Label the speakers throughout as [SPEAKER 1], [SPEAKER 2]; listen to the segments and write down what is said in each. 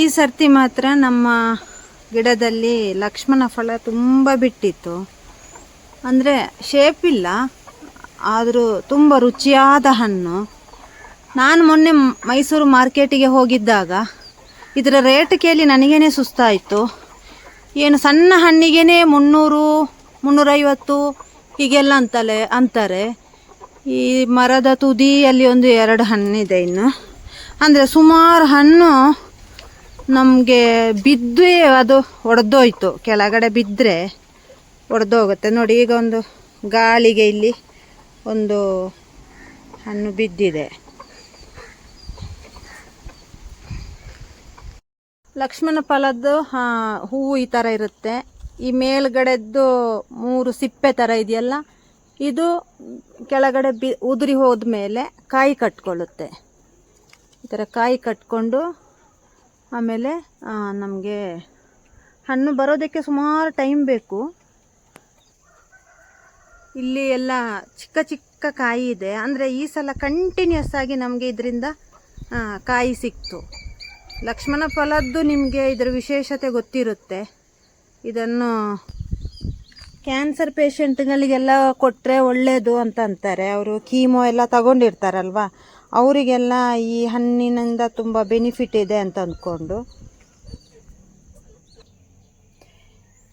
[SPEAKER 1] ಈ ಸರ್ತಿ ಮಾತ್ರ ನಮ್ಮ ಗಿಡದಲ್ಲಿ ಲಕ್ಷ್ಮಣ ಫಲ ತುಂಬ ಬಿಟ್ಟಿತ್ತು. ಅಂದರೆ ಶೇಪ್ ಇಲ್ಲ, ಆದರೂ ತುಂಬ ರುಚಿಯಾದ ಹಣ್ಣು. ನಾನು ಮೊನ್ನೆ ಮೈಸೂರು ಮಾರ್ಕೆಟಿಗೆ ಹೋಗಿದ್ದಾಗ ಇದರ ರೇಟ್ ಕೇಳಿ ನನಗೇನೆ ಸುಸ್ತಾಯಿತು. ಏನು ಸಣ್ಣ ಹಣ್ಣಿಗೇನೆ ಮುನ್ನೂರು, ಮುನ್ನೂರೈವತ್ತು, ಹೀಗೆಲ್ಲ ಅಂತಲೇ ಅಂತಾರೆ. ಈ ಮರದ ತುದಿಯಲ್ಲಿ ಒಂದು ಎರಡು ಹಣ್ಣಿದೆ ಇನ್ನು. ಅಂದರೆ ಸುಮಾರು ಹಣ್ಣು ನಮಗೆ ಬಿದ್ದು ಅದು ಒಡೆದೋಯ್ತು. ಕೆಳಗಡೆ ಬಿದ್ದರೆ ಒಡೆದೋಗುತ್ತೆ. ನೋಡಿ, ಈಗ ಒಂದು ಗಾಳಿಗೆ ಇಲ್ಲಿ ಒಂದು ಹಣ್ಣು ಬಿದ್ದಿದೆ. ಲಕ್ಷ್ಮಣ ಫಲದ್ದು ಹೂವು ಈ ಥರ ಇರುತ್ತೆ. ಈ ಮೇಲ್ಗಡೆದ್ದು ಮೂರು ಸಿಪ್ಪೆ ಥರ ಇದೆಯಲ್ಲ, ಇದು ಕೆಳಗಡೆ ಬಿ, ಉದುರಿ ಹೋದ ಮೇಲೆ ಕಾಯಿ ಕಟ್ಕೊಳ್ಳುತ್ತೆ. ಈ ಥರ ಕಾಯಿ ಕಟ್ಕೊಂಡು ಆಮೇಲೆ ನಮಗೆ ಹಣ್ಣು ಬರೋದಕ್ಕೆ ಸುಮಾರು ಟೈಮ್ ಬೇಕು. ಇಲ್ಲಿ ಎಲ್ಲ ಚಿಕ್ಕ ಚಿಕ್ಕ ಕಾಯಿ ಇದೆ. ಅಂದರೆ ಈ ಸಲ ಕಂಟಿನ್ಯೂಸ್ ಆಗಿ ನಮಗೆ ಇದರಿಂದ ಕಾಯಿ ಸಿಕ್ತು. ಲಕ್ಷ್ಮಣ ಫಲದ್ದು ನಿಮಗೆ ಇದರ ವಿಶೇಷತೆ ಗೊತ್ತಿರುತ್ತೆ. ಇದನ್ನು ಕ್ಯಾನ್ಸರ್ ಪೇಷಂಟ್ಗಳಿಗೆಲ್ಲ ಕೊಟ್ಟರೆ ಒಳ್ಳೆಯದು ಅಂತ ಅಂತಾರೆ. ಅವರು ಕೀಮೋ ಎಲ್ಲ ತಗೊಂಡಿರ್ತಾರಲ್ವ? ಅವರಿಗೆಲ್ಲ ಈ ಹಣ್ಣಿನಿಂದ ತುಂಬ ಬೆನಿಫಿಟ್ ಇದೆ ಅಂತ ಅಂದ್ಕೊಂಡು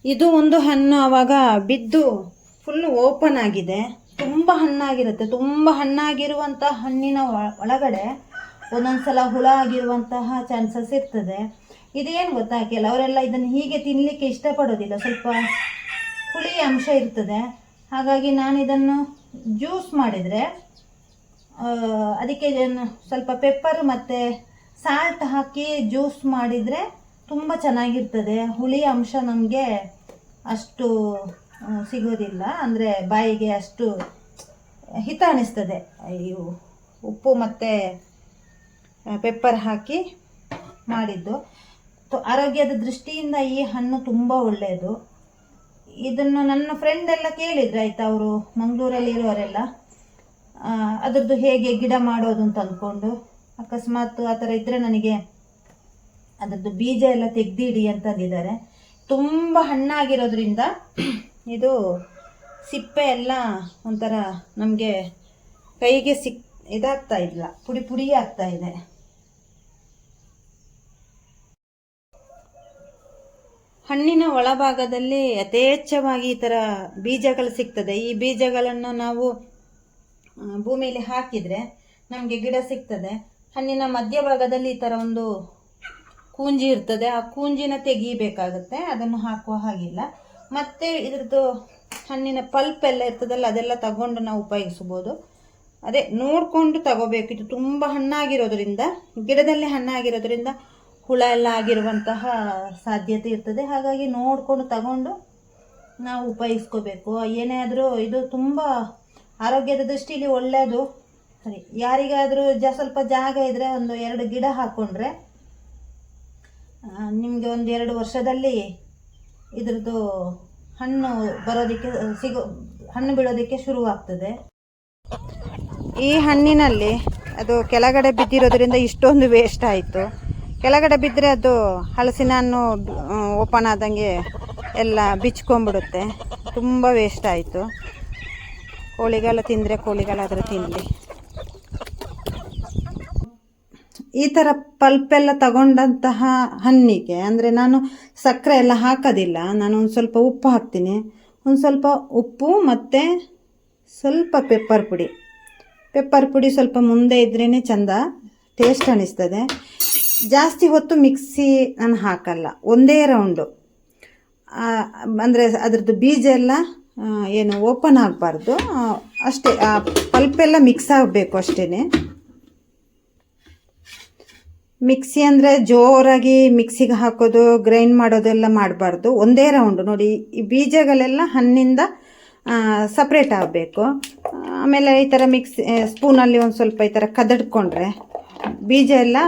[SPEAKER 1] ಇದು ಒಂದು ಹಣ್ಣು ಆವಾಗ ಬಿದ್ದು ಫುಲ್ ಓಪನ್ ಆಗಿದೆ. ತುಂಬ ಹಣ್ಣಾಗಿರುತ್ತೆ. ತುಂಬ ಹಣ್ಣಾಗಿರುವಂಥ ಹಣ್ಣಿನ ಒಳಗಡೆ ಒಳಗಡೆ ಒಂದೊಂದ್ಸಲ ಹುಳ ಆಗಿರುವಂತಹ ಚಾನ್ಸಸ್ ಇರ್ತದೆ. ಇದೇನು ಗೊತ್ತಾಗಿಲ್ಲ ಅವರೆಲ್ಲ ಇದನ್ನು ಹೀಗೆ ತಿನ್ನಲಿಕ್ಕೆ ಇಷ್ಟಪಡೋದಿಲ್ಲ. ಸ್ವಲ್ಪ ಹುಳಿ ಅಂಶ ಇರ್ತದೆ. ಹಾಗಾಗಿ ನಾನು ಇದನ್ನು ಜ್ಯೂಸ್ ಮಾಡಿದರೆ ಅದಕ್ಕೆ ಏನು ಸ್ವಲ್ಪ ಪೆಪ್ಪರ್ ಮತ್ತು ಸಾಲ್ಟ್ ಹಾಕಿ ಜ್ಯೂಸ್ ಮಾಡಿದರೆ ತುಂಬ ಚೆನ್ನಾಗಿರ್ತದೆ. ಹುಳಿ ಅಂಶ ನಮಗೆ ಅಷ್ಟು ಸಿಗೋದಿಲ್ಲ. ಅಂದರೆ ಬಾಯಿಗೆ ಅಷ್ಟು ಹಿತ ಅನಿಸ್ತದೆ. ಇವು ಉಪ್ಪು ಮತ್ತು ಪೆಪ್ಪರ್ ಹಾಕಿ ಮಾಡಿದ್ದು. ಆರೋಗ್ಯದ ದೃಷ್ಟಿಯಿಂದ ಈ ಹಣ್ಣು ತುಂಬ ಒಳ್ಳೆಯದು. ಇದನ್ನು ನನ್ನ ಫ್ರೆಂಡ್ ಎಲ್ಲ ಕೇಳಿದ್ರು, ಆಯಿತಾ ಅವರು ಮಂಗಳೂರಲ್ಲಿ ಇರೋರೆಲ್ಲ ಅದರದ್ದು ಹೇಗೆ ಗಿಡ ಮಾಡೋದು ಅಂತ ಅಂದ್ಕೊಂಡು ಅಕಸ್ಮಾತ್ ಆ ಥರ ಇದ್ದರೆ ನನಗೆ ಅದರದ್ದು ಬೀಜ ಎಲ್ಲ ತೆಗ್ದಿಡಿ ಅಂತಂದಿದ್ದಾರೆ ತುಂಬ ಹಣ್ಣಾಗಿರೋದ್ರಿಂದ ಇದು ಸಿಪ್ಪೆ ಎಲ್ಲ ಒಂಥರ ನಮಗೆ ಕೈಗೆ ಸಿಕ್ ಇದಾಗ್ತಾ ಇಲ್ಲ, ಪುಡಿ ಪುಡಿ ಆಗ್ತಾ ಇದೆ. ಹಣ್ಣಿನ ಒಳಭಾಗದಲ್ಲಿ ಯಥೇಚ್ಛವಾಗಿ ಈ ಥರ ಬೀಜಗಳು ಸಿಗ್ತದೆ. ಈ ಬೀಜಗಳನ್ನು ನಾವು ಭೂಮಿಯಲ್ಲಿ ಹಾಕಿದರೆ ನಮಗೆ ಗಿಡ ಸಿಗ್ತದೆ. ಹಣ್ಣಿನ ಮಧ್ಯಭಾಗದಲ್ಲಿ ಈ ಥರ ಒಂದು ಕೂಂಜಿ ಇರ್ತದೆ. ಆ ಕೂಂಜಿನ ತೆಗೀಬೇಕಾಗುತ್ತೆ. ಅದನ್ನು ಹಾಕುವ ಹಾಗಿಲ್ಲ. ಮತ್ತು ಇದ್ರದ್ದು ಹಣ್ಣಿನ ಪಲ್ಪ್ ಎಲ್ಲ ಇರ್ತದಲ್ಲ, ಅದೆಲ್ಲ ತಗೊಂಡು ನಾವು ಉಪಯೋಗಿಸ್ಬೋದು ಅದೇ ನೋಡಿಕೊಂಡು ತಗೋಬೇಕು. ಇದು ತುಂಬ ಹಣ್ಣಾಗಿರೋದ್ರಿಂದ, ಗಿಡದಲ್ಲಿ ಹಣ್ಣಾಗಿರೋದ್ರಿಂದ ಹುಳ ಎಲ್ಲ ಆಗಿರುವಂತಹ ಸಾಧ್ಯತೆ ಇರ್ತದೆ. ಹಾಗಾಗಿ ನೋಡಿಕೊಂಡು ತಗೊಂಡು ನಾವು ಉಪಯೋಗಿಸ್ಕೋಬೇಕು. ಏನೇ ಆದರೂ ಇದು ತುಂಬ ಆರೋಗ್ಯದ ದೃಷ್ಟಿಯಲ್ಲಿ ಒಳ್ಳೆಯದು ಸರಿ, ಯಾರಿಗಾದರೂ ಜ, ಸ್ವಲ್ಪ ಜಾಗ ಇದ್ದರೆ ಒಂದು ಎರಡು ಗಿಡ ಹಾಕ್ಕೊಂಡ್ರೆ ನಿಮಗೆ ಒಂದು ಎರಡು ವರ್ಷದಲ್ಲಿ ಇದ್ರದ್ದು ಹಣ್ಣು ಬರೋದಕ್ಕೆ, ಸಿಗೋ, ಹಣ್ಣು ಬಿಡೋದಕ್ಕೆ ಶುರುವಾಗ್ತದೆ. ಈ ಹಣ್ಣಿನಲ್ಲಿ ಅದು ಕೆಳಗಡೆ ಬಿದ್ದಿರೋದ್ರಿಂದ ಇಷ್ಟೊಂದು ವೇಸ್ಟ್ ಆಯಿತು. ಕೆಳಗಡೆ ಬಿದ್ದರೆ ಅದು ಹಲಸಿನ ಹಣ್ಣು ಓಪನ್ ಆದಂಗೆ ಎಲ್ಲ ಬಿಚ್ಕೊಂಡ್ಬಿಡುತ್ತೆ. ತುಂಬ ವೇಸ್ಟ್ ಆಯಿತು. ಕೋಳಿಗೆಲ್ಲ ತಿಂದರೆ ಕೋಳಿಗಳಾದರೂ ತಿನ್ನಲಿ ಈ ಥರ ಪಲ್ಪೆಲ್ಲ ತಗೊಂಡಂತಹ ಹಣ್ಣಿಗೆ, ಅಂದರೆ ನಾನು ಸಕ್ಕರೆ ಎಲ್ಲ ಹಾಕೋದಿಲ್ಲ, ನಾನು ಒಂದು ಸ್ವಲ್ಪ ಉಪ್ಪು ಹಾಕ್ತೀನಿ. ಒಂದು ಸ್ವಲ್ಪ ಉಪ್ಪು ಮತ್ತು ಸ್ವಲ್ಪ ಪೆಪ್ಪರ್ ಪುಡಿ. ಪೆಪ್ಪರ್ ಪುಡಿ ಸ್ವಲ್ಪ ಮುಂದೆ ಇದ್ರೇ ಚಂದ ಟೇಸ್ಟ್ ಅನಿಸ್ತದೆ. ಜಾಸ್ತಿ ಹೊತ್ತು ಮಿಕ್ಸಿ ನಾನು ಹಾಕಲ್ಲ, ಒಂದೇ ರೌಂಡು ಅಂದರೆ ಅದ್ರದ್ದು ಬೀಜ ಎಲ್ಲ ಏನು ಓಪನ್ ಆಗಬಾರ್ದು. ಅಷ್ಟೇ, ಆ ಪಲ್ಪೆಲ್ಲ ಮಿಕ್ಸ್ ಆಗಬೇಕು ಅಷ್ಟೇ ಮಿಕ್ಸಿ ಅಂದರೆ ಜೋರಾಗಿ ಮಿಕ್ಸಿಗೆ ಹಾಕೋದು ಗ್ರೈಂಡ್ ಮಾಡೋದೆಲ್ಲ ಮಾಡಬಾರ್ದು. ಒಂದೇ ರೌಂಡ್ ನೋಡಿ, ಈ ಬೀಜಗಳೆಲ್ಲ ಹಣ್ಣಿಂದ ಸಪ್ರೇಟ್ ಆಗಬೇಕು. ಆಮೇಲೆ ಈ ಥರ ಮಿಕ್ಸಿ ಸ್ಪೂನಲ್ಲಿ ಒಂದು ಸ್ವಲ್ಪ ಈ ಥರ ಕದಡ್ಕೊಂಡ್ರೆ ಬೀಜ ಎಲ್ಲ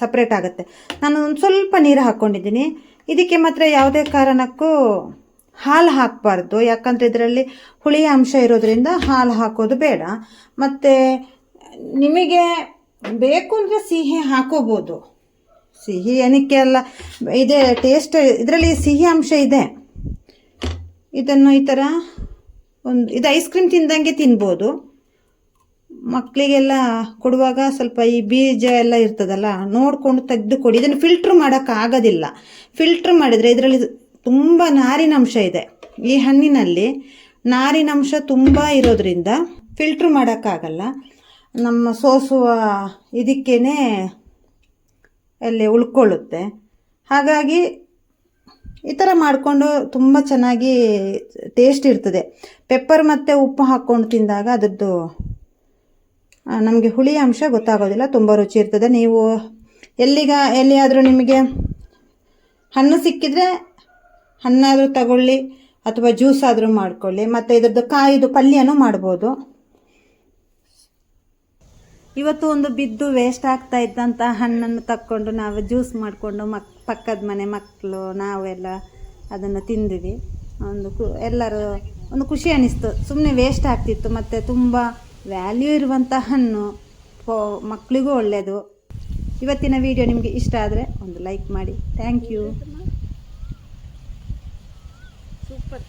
[SPEAKER 1] ಸಪ್ರೇಟ್ ಆಗುತ್ತೆ. ನಾನು ಒಂದು ಸ್ವಲ್ಪ ನೀರು ಹಾಕ್ಕೊಂಡಿದ್ದೀನಿ ಇದಕ್ಕೆ ಮಾತ್ರ ಯಾವುದೇ ಕಾರಣಕ್ಕೂ ಹಾಲು ಹಾಕಬಾರ್ದು. ಯಾಕಂದರೆ ಇದರಲ್ಲಿ ಹುಳಿ ಅಂಶ ಇರೋದರಿಂದ ಹಾಲು ಹಾಕೋದು ಬೇಡ. ಮತ್ತು ನಿಮಗೆ ಬೇಕು ಅಂದರೆ ಸಿಹಿ ಹಾಕೋಬೋದು. ಸಿಹಿ ಏನಕ್ಕೆ ಎಲ್ಲ ಇದೆ ಟೇಸ್ಟ್ ಇದರಲ್ಲಿ ಸಿಹಿ ಅಂಶ ಇದೆ. ಇದನ್ನು ಈ ಥರ ಒಂದು, ಇದು ಐಸ್ ಕ್ರೀಮ್ ತಿಂದಂಗೆ ತಿನ್ಬೋದು. ಮಕ್ಕಳಿಗೆಲ್ಲ ಕೊಡುವಾಗ ಸ್ವಲ್ಪ ಈ ಬೀಜ ಎಲ್ಲ ಇರ್ತದಲ್ಲ, ನೋಡಿಕೊಂಡು ತೆಗೆದು ಕೊಡಿ ಇದನ್ನು ಫಿಲ್ಟ್ರ್ ಮಾಡೋಕ್ಕಾಗೋದಿಲ್ಲ. ಫಿಲ್ಟ್ರ್ ಮಾಡಿದರೆ ಇದರಲ್ಲಿ ತುಂಬ ನಾರಿನಂಶ ಇದೆ. ಈ ಹಣ್ಣಿನಲ್ಲಿ ನಾರಿನಂಶ ತುಂಬ ಇರೋದ್ರಿಂದ ಫಿಲ್ಟ್ರ್ ಮಾಡೋಕ್ಕಾಗಲ್ಲ. ನಮ್ಮ ಸೋಸುವ ಇದಕ್ಕೇ ಅಲ್ಲಿ ಉಳ್ಕೊಳ್ಳುತ್ತೆ. ಹಾಗಾಗಿ ಈ ಥರ ಮಾಡಿಕೊಂಡು ತುಂಬ ಚೆನ್ನಾಗಿ ಟೇಸ್ಟ್ ಇರ್ತದೆ. ಪೆಪ್ಪರ್ ಮತ್ತು ಉಪ್ಪು ಹಾಕ್ಕೊಂಡು ತಿಂದಾಗ ಅದರದ್ದು ನಮಗೆ ಹುಳಿ ಅಂಶ ಗೊತ್ತಾಗೋದಿಲ್ಲ, ತುಂಬ ರುಚಿ ಇರ್ತದೆ. ನೀವು ಎಲ್ಲಿಗ, ಎಲ್ಲಿಯಾದರೂ ನಿಮಗೆ ಹಣ್ಣು ಸಿಕ್ಕಿದರೆ ಹಣ್ಣಾದರೂ ತಗೊಳ್ಳಿ ಅಥವಾ ಜ್ಯೂಸ್ ಆದರೂ ಮಾಡ್ಕೊಳ್ಳಿ. ಮತ್ತು ಇದರದ್ದು ಕಾಯಿದು ಪಲ್ಯನೂ ಮಾಡ್ಬೋದು. ಇವತ್ತು ಒಂದು ಬಿದ್ದು ವೇಸ್ಟ್ ಆಗ್ತಾ ಇದ್ದಂಥ ಹಣ್ಣನ್ನು ತಕ್ಕೊಂಡು ನಾವು ಜ್ಯೂಸ್ ಮಾಡಿಕೊಂಡು ಮಕ್, ಪಕ್ಕದ ಮನೆ ಮಕ್ಕಳು ನಾವೆಲ್ಲ ಅದನ್ನು ತಿಂದಿವಿ. ಒಂದು ಕು, ಎಲ್ಲರೂ ಒಂದು ಖುಷಿ ಅನ್ನಿಸ್ತು ಸುಮ್ಮನೆ ವೇಸ್ಟ್ ಆಗ್ತಿತ್ತು. ಮತ್ತು ತುಂಬ ವ್ಯಾಲ್ಯೂ ಇರುವಂಥ ಹಣ್ಣು ಮಕ್ಕಳಿಗೂ ಒಳ್ಳೆಯದು ಇವತ್ತಿನ ವಿಡಿಯೋ ನಿಮಗೆ ಇಷ್ಟ ಆದರೆ ಒಂದು ಲೈಕ್ ಮಾಡಿ. Thank you
[SPEAKER 2] super